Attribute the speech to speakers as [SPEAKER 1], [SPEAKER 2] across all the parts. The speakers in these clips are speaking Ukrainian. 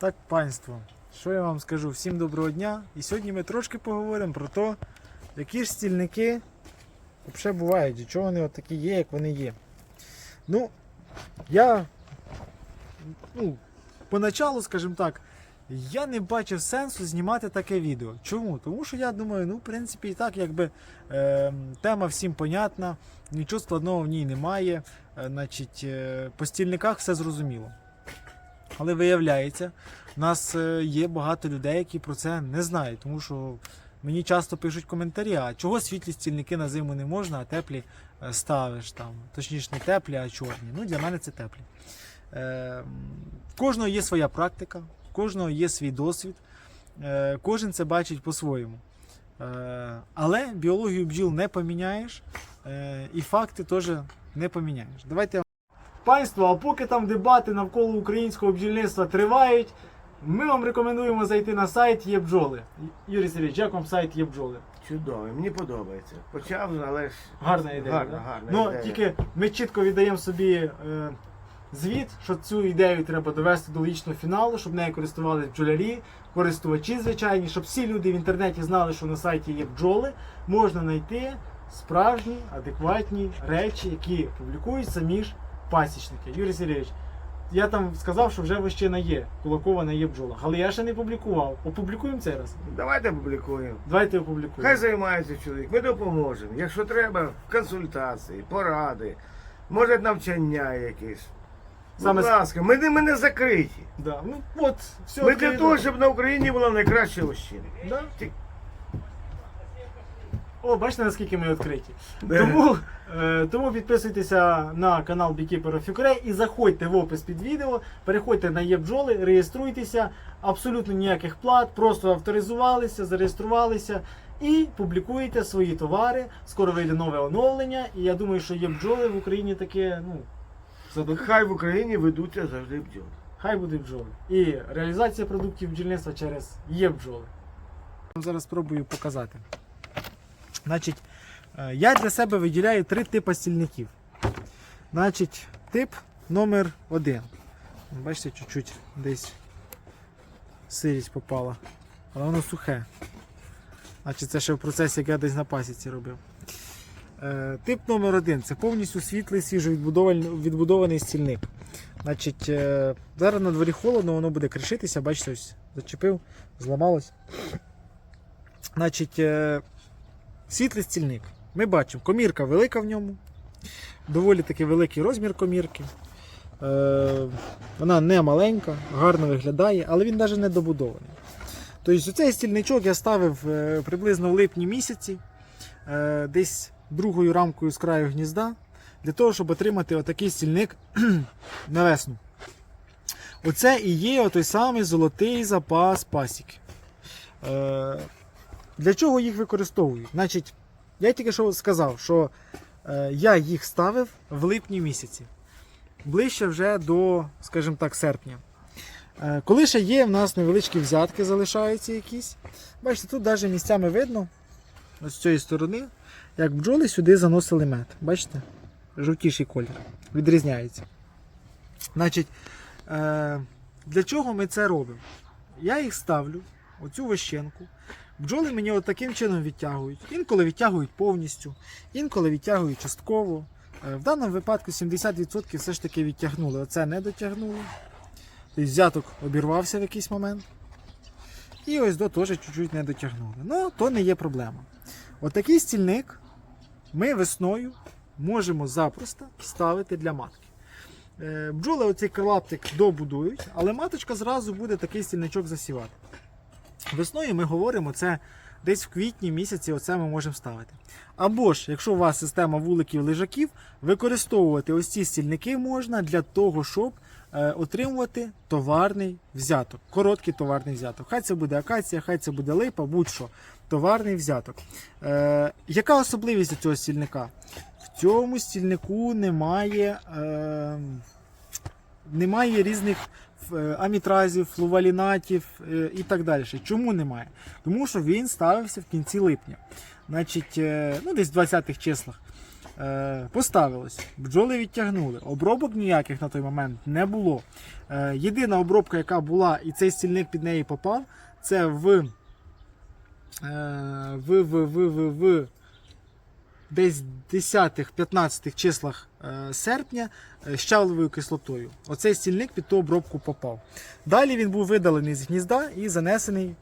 [SPEAKER 1] Так, панство, що я вам скажу? Всім доброго дня. І сьогодні ми трошки поговоримо про те, які ж стільники взагалі бувають, і чого вони такі є, як вони є. Ну, я ну, поначалу, скажімо так, я не бачив сенсу знімати таке відео. Чому? Тому що я думаю, ну, в принципі, і так, якби е, тема всім понятна, нічого складного в ній немає. Е, значить, е, по стільниках все зрозуміло. Але виявляється, в нас е, є багато людей, які про це не знають, тому що мені часто пишуть коментарі, а чого світлі стільники на зиму не можна, а теплі е, ставиш там. Точніше, не теплі, а чорні. Ну, для мене це теплі. Е, в кожного є своя практика, в кожного є свій досвід, кожен це бачить по-своєму. Але біологію бджіл не поміняєш, і факти теж не поміняєш. Давайте Панство, а поки там дебати навколо українського бджільництва тривають, ми вам рекомендуємо зайти на сайт є бджоли. Юрій Сергійович, як вам сайт є бджоли?
[SPEAKER 2] Чудовий, мені подобається. Почав, але ж
[SPEAKER 1] Гарна ідея.
[SPEAKER 2] Гарна,
[SPEAKER 1] да?
[SPEAKER 2] гарна
[SPEAKER 1] ну,
[SPEAKER 2] ідея.
[SPEAKER 1] тільки ми чітко віддаємо собі е, звіт, що цю ідею треба довести до логічного фіналу, щоб нею користувалися бджолярі, користувачі звичайні, щоб всі люди в інтернеті знали, що на сайті є бджоли, можна знайти справжні, адекватні речі, які публікують самі ж пасічники. Юрій Сергійович, я там сказав, що вже вищина є, кулакова є бджола. Але я ще не публікував. Опублікуємо цей раз.
[SPEAKER 2] давайте публікуємо.
[SPEAKER 1] Давайте опублікуємо.
[SPEAKER 2] Хай займається чоловік, ми допоможемо. Якщо треба, консультації, поради, може навчання якесь.
[SPEAKER 1] Саме
[SPEAKER 2] Будь ласка, ми не, ми не закриті.
[SPEAKER 1] Да. Ну, от, все
[SPEAKER 2] Ми для того, щоб на Україні була найкраща лощина.
[SPEAKER 1] Да? О, бачите, наскільки ми відкриті. Тому, е, тому підписуйтеся на канал Beekeeper of Ukraine і заходьте в опис під відео, переходьте на ЄБджоли, реєструйтеся, абсолютно ніяких плат, просто авторизувалися, зареєструвалися і публікуєте свої товари. Скоро вийде нове оновлення, і я думаю, що є бджоли в Україні таке, ну, зададуть.
[SPEAKER 2] Хай в Україні ведуться завжди бджоли.
[SPEAKER 1] Хай буде бджоли. І реалізація продуктів бджільництва через є бджоли. Зараз спробую показати. Значить, е, я для себе виділяю три типи стільників. Значить, тип номер один. Бачите, чуть-чуть десь сирість попала. Але воно сухе. Значить, це ще в процесі, як я десь на пасіці робив. Е, Тип номер один це повністю світлий, свіжовідбудований відбудований стільник. Значить, е, зараз на дворі холодно, воно буде кришитися, бачите, ось зачепив, зламалось. Значить, світлий стільник. Ми бачимо, комірка велика в ньому, доволі таки великий розмір комірки. Е, вона не маленька, гарно виглядає, але він навіть не добудований. Тобто цей стільничок я ставив е, приблизно в липні місяці, е, десь другою рамкою з краю гнізда, для того, щоб отримати отакий стільник на весну. Оце і є той самий золотий запас пасіки. Для чого їх використовують? Значить, я тільки що сказав, що е, я їх ставив в липні місяці. Ближче вже до, скажімо так, серпня. Е, коли ще є, в нас невеличкі взятки залишаються якісь. Бачите, тут навіть місцями видно, з цієї сторони, як бджоли сюди заносили мед. Бачите? Жовтіший колір. Відрізняється. Значить, е, для чого ми це робимо? Я їх ставлю, оцю вощенку. Бджоли мені от таким чином відтягують. Інколи відтягують повністю, інколи відтягують частково. Е, В даному випадку 70% все ж таки відтягнули. Оце не дотягнули. Тобто взяток обірвався в якийсь момент. І ось до теж чуть-чуть не дотягнули. Ну, то не є проблема. Отакий стільник ми весною можемо запросто ставити для матки. Е, Бджоли оцей крилаптик добудують, але маточка зразу буде такий стільничок засівати. Весною ми говоримо, це десь в квітні місяці оце ми можемо ставити. Або ж, якщо у вас система вуликів лежаків, використовувати ось ці стільники можна для того, щоб е, отримувати товарний взяток. Короткий товарний взяток. Хай це буде акація, хай це буде липа, будь-що. Товарний взяток. Е, яка особливість цього стільника? В цьому стільнику немає, е, немає різних амітразів, флувалінатів е, і так далі. Чому немає? Тому що він ставився в кінці липня. Значить, е, ну десь в 20-х числах. Е, поставилось, бджоли відтягнули. Обробок ніяких на той момент не було. Е, єдина обробка, яка була, і цей стільник під неї попав, це в, е, в, в, в, в, в десь 10-15 числах е, серпня е, щавловою кислотою. Оцей стільник під ту обробку попав. Далі він був видалений з гнізда і занесений е,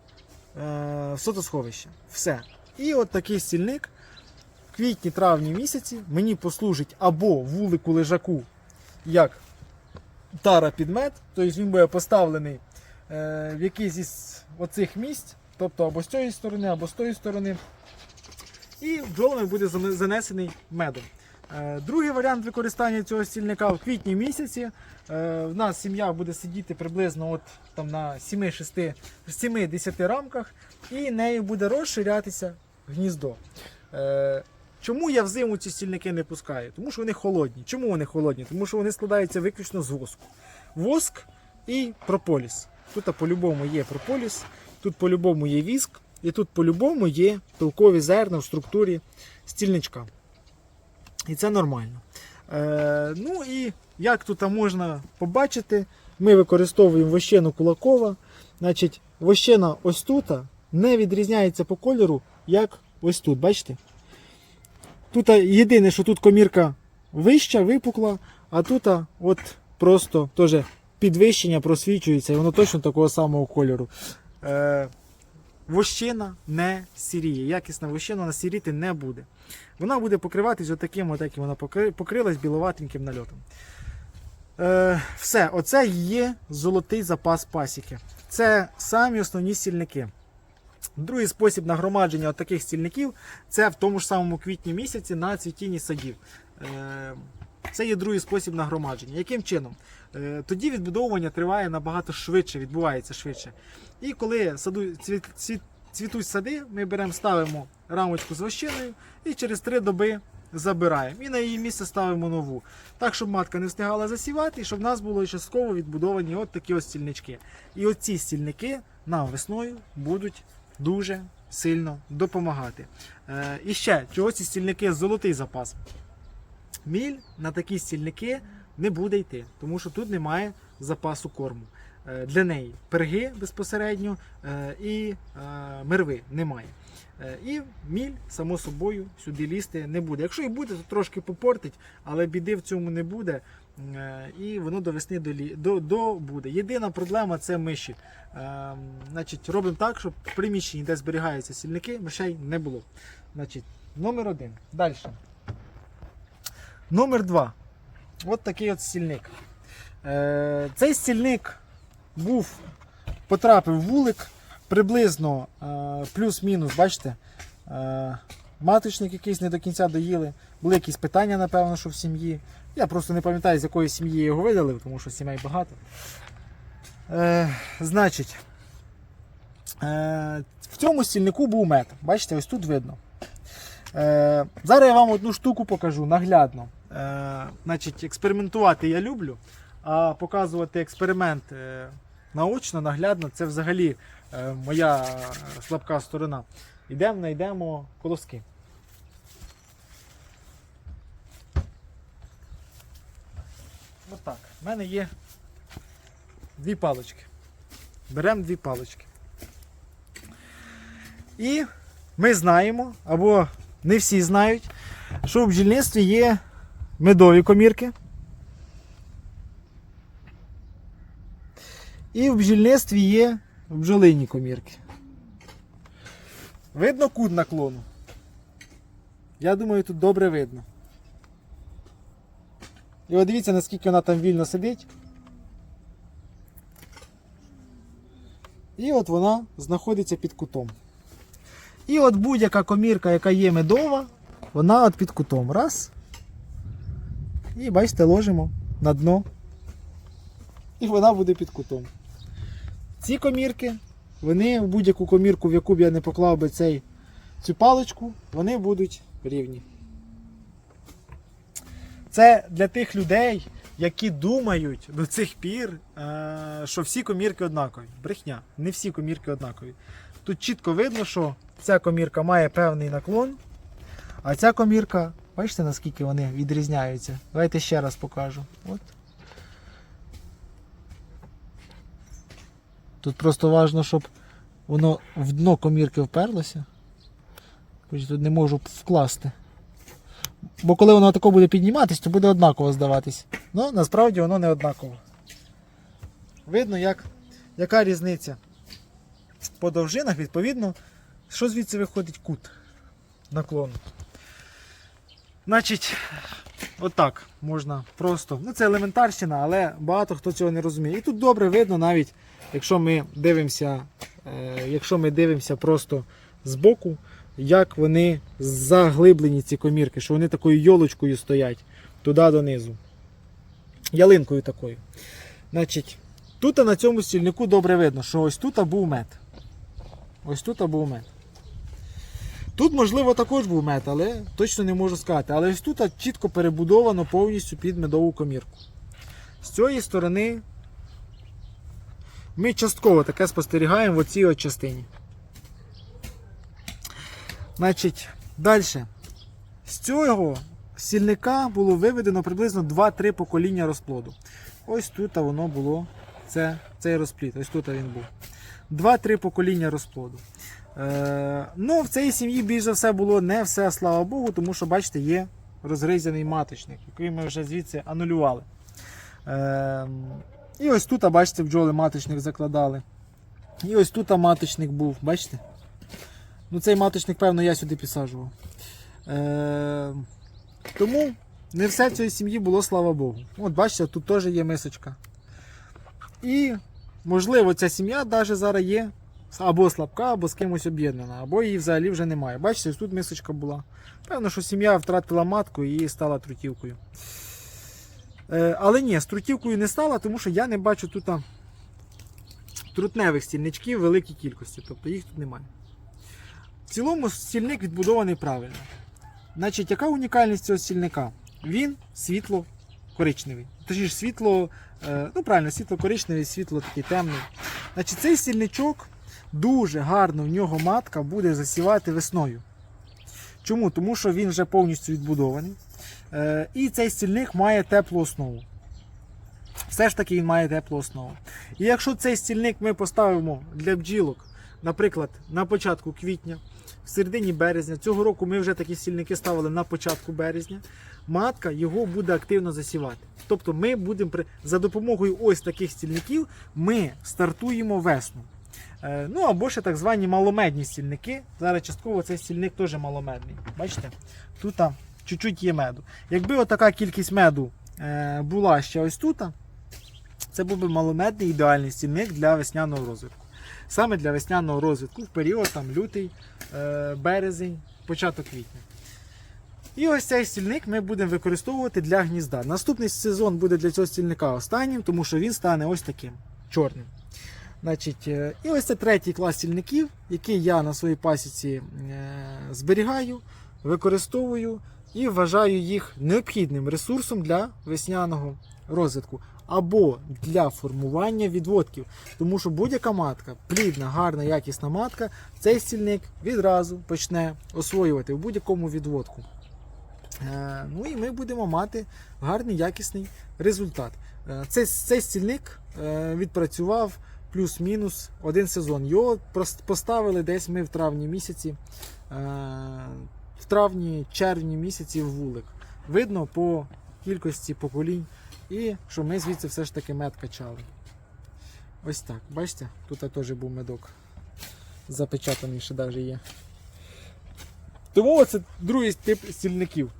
[SPEAKER 1] в сотосховище. Все. І от такий стільник в квітні-травні місяці мені послужить або вулику лежаку як тара під мед, тобто він буде поставлений е, в якийсь із оцих місць, тобто або з цієї сторони, або з тої сторони. І бджолами буде занесений медом. Е, Другий варіант використання цього стільника в квітні місяці. Е, В нас сім'я буде сидіти приблизно от, там, на 7-6 7-10 рамках, і нею буде розширятися гніздо. Е, Чому я взиму ці стільники не пускаю? Тому що вони холодні. Чому вони холодні? Тому що вони складаються виключно з воску. Воск і прополіс. Тут по-любому є прополіс, тут по-любому є віск, і тут по-любому є пилкові зерна в структурі стільничка. І це нормально. Е, ну і як тут можна побачити, ми використовуємо вощену кулакова. Значить, вощена ось тут не відрізняється по кольору, як ось тут. Бачите? Тут єдине, що тут комірка вища, випукла, а тут от просто теж підвищення просвічується, і воно точно такого самого кольору. Е, вощина не сіріє. Якісна вощина вона сіріти не буде. Вона буде покриватись отаким, от як вона покри- покрилась біловатеньким нальотом. Е, все, оце є золотий запас пасіки. Це самі основні стільники. Другий спосіб нагромадження от таких стільників це в тому ж самому квітні місяці на цвітінні садів. Е, Це є другий спосіб нагромадження. Яким чином? Е, Тоді відбудовування триває набагато швидше, відбувається швидше. І коли саду, цвіт, цвіт, цвітуть сади, ми беремо, ставимо рамочку з вощиною і через три доби забираємо. І на її місце ставимо нову. Так, щоб матка не встигала засівати, і щоб в нас було частково відбудовані от такі ось стільнички. І оці стільники нам весною будуть дуже сильно допомагати. Е, і ще, чого ці стільники золотий запас. Міль на такі стільники не буде йти, тому що тут немає запасу корму. Е, Для неї перги безпосередньо е, і е, мерви немає. І міль, само собою, сюди лізти не буде. Якщо і буде, то трошки попортить, але біди в цьому не буде. І воно до весни до, до буде. Єдина проблема це миші. Значить, робимо так, щоб в приміщенні, де зберігаються сільники, мишей не було. Значить, номер один. Далі. Номер два. От такий от стільник. Е, цей стільник був, потрапив в вулик приблизно е, плюс-мінус, бачите, е, маточник якийсь не до кінця доїли. Були якісь питання, напевно, що в сім'ї. Я просто не пам'ятаю, з якої сім'ї його видалив, тому що сімей багато. Е, значить, в цьому стільнику був мед. Бачите, ось тут видно. Е, зараз я вам одну штуку покажу наглядно. Е, значить, експериментувати я люблю, а показувати експеримент е, наочно, наглядно це взагалі е, моя слабка сторона. Йдемо, знайдемо колоски. Отак. У мене є дві палички. Беремо дві палички. І ми знаємо, або не всі знають, що в бджільництві є медові комірки. І в бджільництві є бджолині комірки. Видно кут наклону? Я думаю, тут добре видно. І от дивіться, наскільки вона там вільно сидить. І от вона знаходиться під кутом. І от будь-яка комірка, яка є медова, вона от під кутом. Раз. І бачите, ложимо на дно. І вона буде під кутом. Ці комірки, вони в будь-яку комірку, в яку б я не поклав би цей, цю паличку, вони будуть рівні. Це для тих людей, які думають до цих пір, е, що всі комірки однакові. Брехня, не всі комірки однакові. Тут чітко видно, що ця комірка має певний наклон, а ця комірка Бачите, наскільки вони відрізняються? Давайте ще раз покажу. От. Тут просто важливо, щоб воно в дно комірки вперлося. Хоч тут не можу вкласти. Бо коли воно тако буде підніматись, то буде однаково здаватись. Ну, насправді воно не однаково. Видно, як, яка різниця по довжинах, відповідно, що звідси виходить кут наклону. Значить, отак можна просто. Ну, це елементарщина, але багато хто цього не розуміє. І тут добре видно, навіть якщо ми дивимося, е, якщо ми дивимося просто збоку, як вони заглиблені ці комірки, що вони такою йолочкою стоять туди донизу. Ялинкою такою. Значить, тут на цьому стільнику добре видно, що ось тут був мед. Ось тут був мед. Тут, можливо, також був мед, точно не можу сказати. Але ось тут чітко перебудовано повністю під медову комірку. З цієї сторони ми частково таке спостерігаємо в оцій от частині. Значить, далі. З цього сільника було виведено приблизно 2-3 покоління розплоду. Ось тут воно було це, цей розплід. Ось тут він був. 2-3 покоління розплоду. Е, ну, в цій сім'ї більш за все було не все, слава Богу, тому що, бачите, є розгризаний маточник, який ми вже звідси анулювали. Е, і ось тут, бачите, бджоли маточник закладали. І ось тут маточник був, бачите? Ну, цей маточник, певно, я сюди підсаджував. Е, тому не все цій сім'ї було, слава Богу. От бачите, тут теж є мисочка. І, можливо, ця сім'я навіть зараз є або слабка, або з кимось об'єднана, або її взагалі вже немає. Бачите, тут мисочка була. Певно, що сім'я втратила матку і стала трутівкою. Е, але ні, з трутівкою не стала, тому що я не бачу тут трутневих стільничків великій кількості, тобто їх тут немає. В цілому стільник відбудований правильно. Значить, яка унікальність цього стільника? Він світло-коричневий. Точніше, світло, е, ну правильно, світло-коричневий, світло такий темний. Значить, цей стільничок дуже гарно в нього матка буде засівати весною. Чому? Тому що він вже повністю відбудований. Е, і цей стільник має теплу основу. Все ж таки він має теплу основу. І якщо цей стільник ми поставимо для бджілок, наприклад, на початку квітня, в середині березня, цього року ми вже такі стільники ставили на початку березня, матка його буде активно засівати. Тобто ми будемо за допомогою ось таких стільників ми стартуємо весну. Е, Ну або ще так звані маломедні стільники. Зараз частково цей стільник теж маломедний. Бачите? Тут чуть-чуть є меду. Якби отака кількість меду е, була ще ось тут, це був би маломедний ідеальний стільник для весняного розвитку. Саме для весняного розвитку в період там, лютий, е, березень, початок квітня. І ось цей стільник ми будемо використовувати для гнізда. Наступний сезон буде для цього стільника останнім, тому що він стане ось таким чорним. Значить, е, і ось це третій клас стільників, який я на своїй пасіці е, зберігаю, використовую і вважаю їх необхідним ресурсом для весняного розвитку або для формування відводків. Тому що будь-яка матка, плідна, гарна, якісна матка, цей стільник відразу почне освоювати в будь-якому відводку. Е, Ну і ми будемо мати гарний якісний результат. Цей, цей стільник відпрацював плюс-мінус один сезон. Його поставили десь ми в травні місяці, е, в травні, червні місяці в вулик. Видно по кількості поколінь і що ми звідси все ж таки мед качали. Ось так, бачите, тут теж був медок. Запечатаний ще навіть є. Тому це другий тип стільників.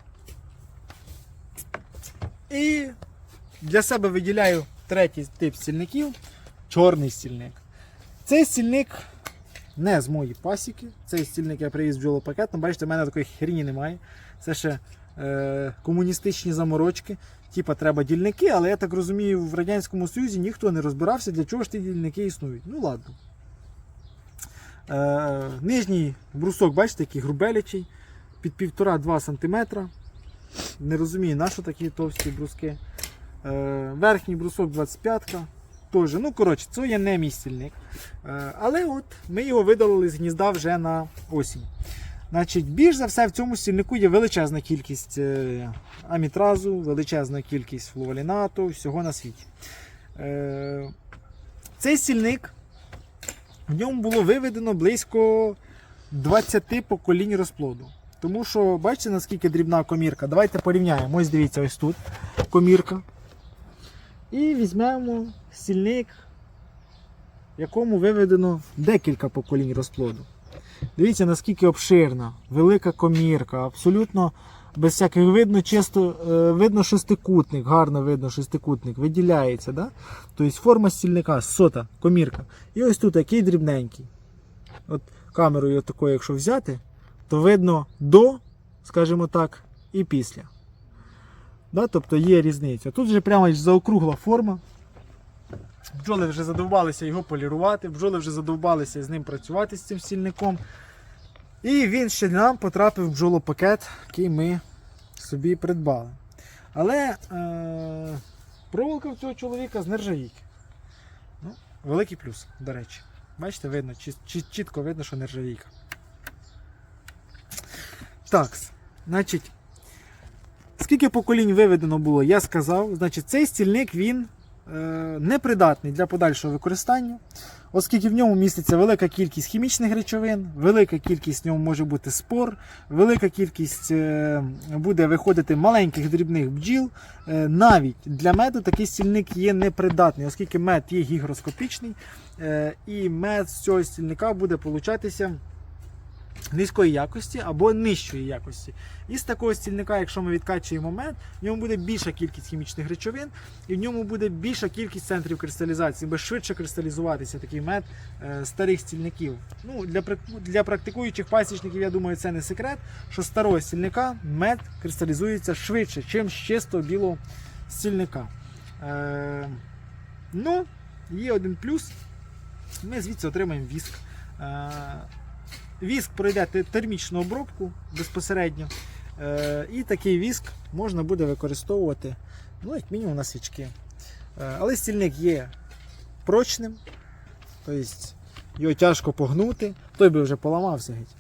[SPEAKER 1] І для себе виділяю третій тип стільників чорний стільник. Цей стільник не з моєї пасіки. Цей стільник я привіз бджолопакетом. Бачите, в мене такої хрені немає. Це ще е, комуністичні заморочки. Типа треба дільники, але я так розумію, в Радянському Союзі ніхто не розбирався, для чого ж ті дільники існують. Ну ладно. Е, нижній брусок, бачите, який грубелячий, під 1,5-2 см. Не розумію, на що такі товсті бруски. Е, верхній брусок 25-ка. Теж, ну коротше, це є не мій стільник. Е, але от ми його видалили з гнізда вже на осінь. Значить, більш за все в цьому стільнику є величезна кількість е, амітразу, величезна кількість флуолінату, всього на світі. Е, цей стільник в ньому було виведено близько 20 поколінь розплоду. Тому що, бачите, наскільки дрібна комірка. Давайте порівняємо. Ось дивіться, ось тут комірка. І візьмемо стільник, в якому виведено декілька поколінь розплоду. Дивіться, наскільки обширна, велика комірка, абсолютно без всяких видно, чисто е, видно шестикутник, гарно видно шестикутник, виділяється. Да? Тобто форма стільника, сота, комірка. І ось тут такий дрібненький. От камерою такою, якщо взяти, то видно до, скажімо так, і після. Да? Тобто є різниця. Тут вже прямо заокругла форма. Бджоли вже задовбалися його полірувати, бджоли вже задовбалися з ним працювати з цим стільником. І він ще нам потрапив в бджолопакет, який ми собі придбали. Але е- проволока в цього чоловіка з нержавійки. Ну, великий плюс, до речі. Бачите, видно, чіт- чітко видно, що нержавійка. Так, значить, скільки поколінь виведено було, я сказав. Значить, цей стільник він е, непридатний для подальшого використання, оскільки в ньому міститься велика кількість хімічних речовин, велика кількість в ньому може бути спор, велика кількість е, буде виходити маленьких дрібних бджіл. Е, навіть для меду такий стільник є непридатний, оскільки мед є гігроскопічний, е, і мед з цього стільника буде получатися низької якості або нижчої якості. І з такого стільника, якщо ми відкачуємо мед, в ньому буде більша кількість хімічних речовин, і в ньому буде більша кількість центрів кристалізації, буде швидше кристалізуватися такий мед е, старих стільників. Ну, для, для практикуючих пасічників, я думаю, це не секрет, що старого стільника мед кристалізується швидше, ніж з чистого білого стільника. Е, ну, є один плюс. Ми звідси отримаємо віск. Е, Віск пройде термічну обробку безпосередньо. Е, і такий віск можна буде використовувати ну, як мінімум на свічки. Е, але стільник є прочним, тобто його тяжко погнути, той би вже поламався геть.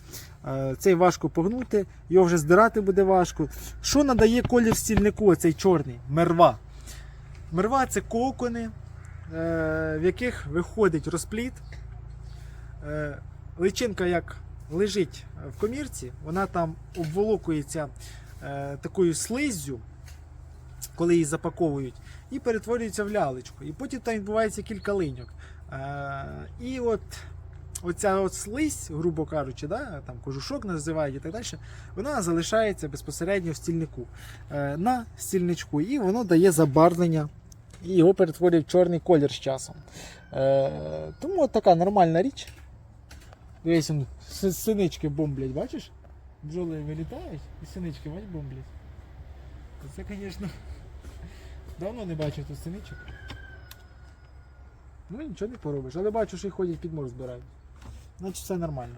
[SPEAKER 1] Е, Цей важко погнути, його вже здирати буде важко. Що надає колір стільнику, цей чорний? Мерва. Мерва це кокони, в яких виходить розпліт. Личинка як лежить в комірці, вона там обволокується е, такою слиззю, коли її запаковують, і перетворюється в лялечку. І потім там відбувається кілька линьок. Е, і от оця от слизь, грубо кажучи, да, там кожушок називають і так далі, вона залишається безпосередньо в стільнику е, на стільничку, і воно дає забарвлення. І його перетворює в чорний колір з часом. Е, тому от така нормальна річ. Дивись, синички бомблять, бачиш? Бджоли вилітають і синички, бач, бомблять. Це, звісно, давно не бачив тут синичок. Ну нічого не поробиш, але бачу, що їх ходять під мор збирають. Значить все нормально.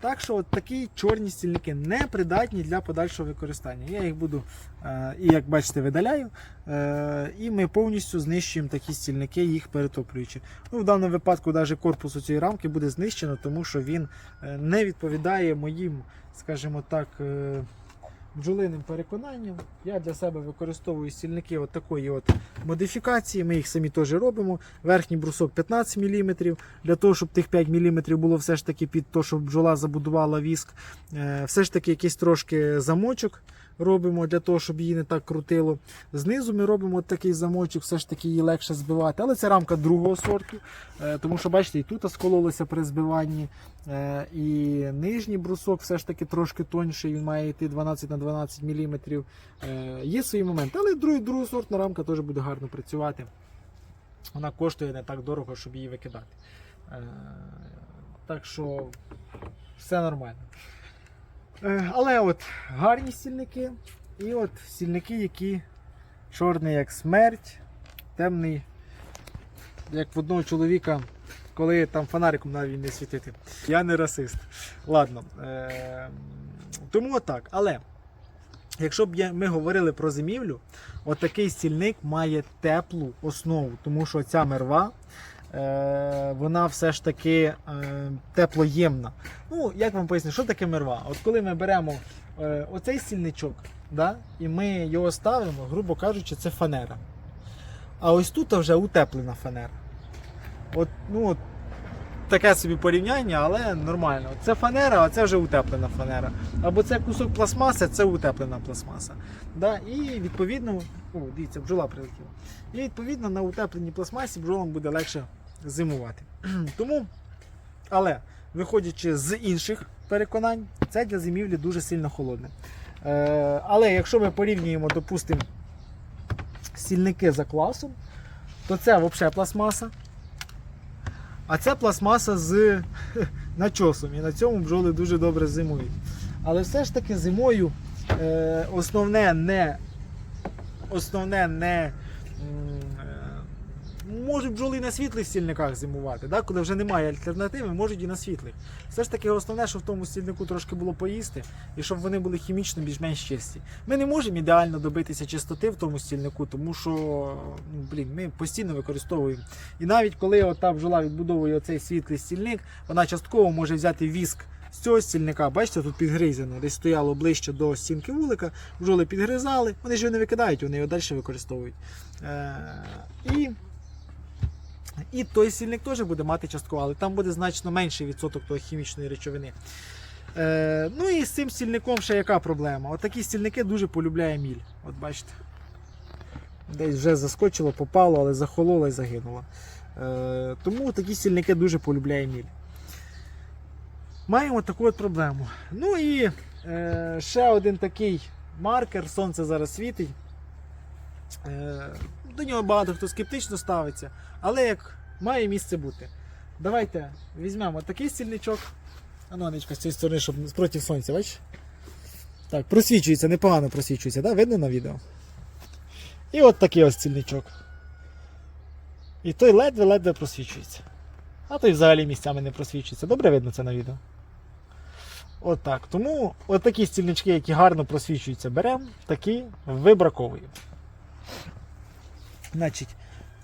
[SPEAKER 1] Так що от такі чорні стільники не придатні для подальшого використання. Я їх буду, е, і як бачите, видаляю. Е, і ми повністю знищуємо такі стільники, їх перетоплюючи. Ну, в даному випадку навіть корпус у цієї рамки буде знищено, тому що він е, не відповідає моїм, скажімо так, е, бджолиним переконанням. Я для себе використовую стільники от такої от модифікації. Ми їх самі теж робимо. Верхній брусок 15 мм, для того, щоб тих 5 мм було все ж таки під те, щоб бджола забудувала віск. Е, Все ж таки якийсь трошки замочок робимо для того, щоб її не так крутило. Знизу ми робимо такий замочок, все ж таки її легше збивати. Але це рамка другого сорту, е, тому що бачите, і тут скололося при збиванні. Е, І нижній брусок все ж таки трошки тонший, він має йти 12 на 12 мм. Є свої моменти, але другий, другосортна рамка теж буде гарно працювати. Вона коштує не так дорого, щоб її викидати. Е, Так що все нормально. Е, Але от гарні стільники, і от стільники, які чорний як смерть, темний, як в одного чоловіка, коли там фонариком навіть не світити. Я не расист. Ладно. Е- тому отак. Але якщо б ми говорили про зимівлю, отакий стільник має теплу основу, тому що ця мерва вона все ж таки е, теплоємна. Ну, як вам пояснити, що таке мерва? От коли ми беремо е, оцей стільничок, да, і ми його ставимо, грубо кажучи, це фанера. А ось тут вже утеплена фанера. От, ну, таке собі порівняння, але нормально. Це фанера, а це вже утеплена фанера. Або це кусок пластмаси, це утеплена пластмаса. Да? І відповідно, о, дивіться, бджола прилетіла. І відповідно на утепленій пластмасі бджолам буде легше зимувати. Тому, але виходячи з інших переконань, це для зимівлі дуже сильно холодне. Е, але якщо ми порівнюємо, допустимо, стільники за класом, то це взагалі пластмаса. А це пластмаса з начосом. І на цьому бджоли дуже добре зимують. Але все ж таки зимою е, основне не основне не можуть бджоли на світлих стільниках зимувати, да? коли вже немає альтернативи, можуть і на світлих. Все ж таки основне, щоб в тому стільнику трошки було поїсти, і щоб вони були хімічно більш-менш чисті. Ми не можемо ідеально добитися чистоти в тому стільнику, тому що ну, блін, ми постійно використовуємо. І навіть коли та бджола відбудовує оцей світлий стільник, вона частково може взяти віск з цього стільника. Бачите, тут підгризено, десь стояло ближче до стінки вулика, бджоли підгризали, вони ж його не викидають, вони його далі використовують. Е, і, і той стільник теж буде мати частково, але там буде значно менший відсоток того хімічної речовини. Е, ну і з цим стільником ще яка проблема? От такі стільники дуже полюбляє міль. От бачите. Десь вже заскочило, попало, але захололо і загинуло. Е, тому такі стільники дуже полюбляє міль. Маємо таку от проблему. Ну і е, ще один такий маркер, сонце зараз світить. Е, до нього багато хто скептично ставиться, але як має місце бути. Давайте візьмемо такий стільничок. А ну, з цієї сторони, щоб проти сонця, бачиш? Так, просвічується, непогано просвічується, да? видно на відео? І от такий ось стільничок. І той ледве-ледве просвічується. А той взагалі місцями не просвічується. Добре видно це на відео. От так. Тому от такі стільнички, які гарно просвічуються, беремо, такі вибраковуємо. Значить,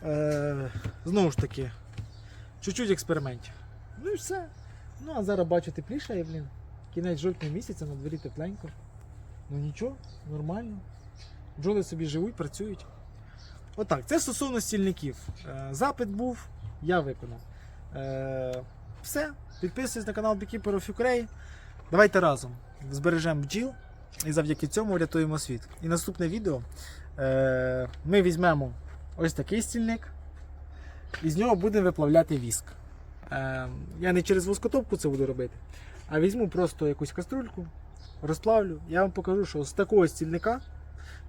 [SPEAKER 1] е- знову ж таки, чуть-чуть експериментів. Ну і все. Ну, а зараз бачу тепліше, блін. Кінець жовтня місяця, на дворі тепленько. Ну нічого, нормально. Бджоли собі живуть, працюють. Отак, це стосовно стільників. Е, Запит був, я виконав. Е, Все. Підписуйтесь на канал Beekeeper of Ukraine. Давайте разом збережемо бджіл і завдяки цьому врятуємо світ. І наступне відео ми візьмемо ось такий стільник і з нього будемо виплавляти віск. Е, я не через воскотопку це буду робити, а візьму просто якусь каструльку, розплавлю. Я вам покажу, що з такого стільника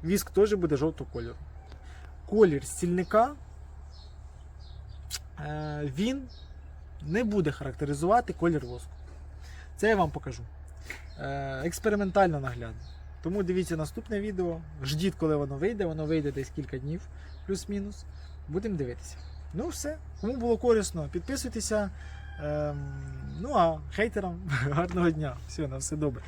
[SPEAKER 1] віск теж буде жовтого кольору. Колір стільника е, він не буде характеризувати колір воску. Це я вам покажу. Е, експериментально наглядно. Тому дивіться наступне відео. Ждіть, коли воно вийде. Воно вийде десь кілька днів, плюс-мінус. Будемо дивитися. Ну, все. Кому було корисно, підписуйтеся. Ем, ну а хейтерам гарного дня. Все, на все добре.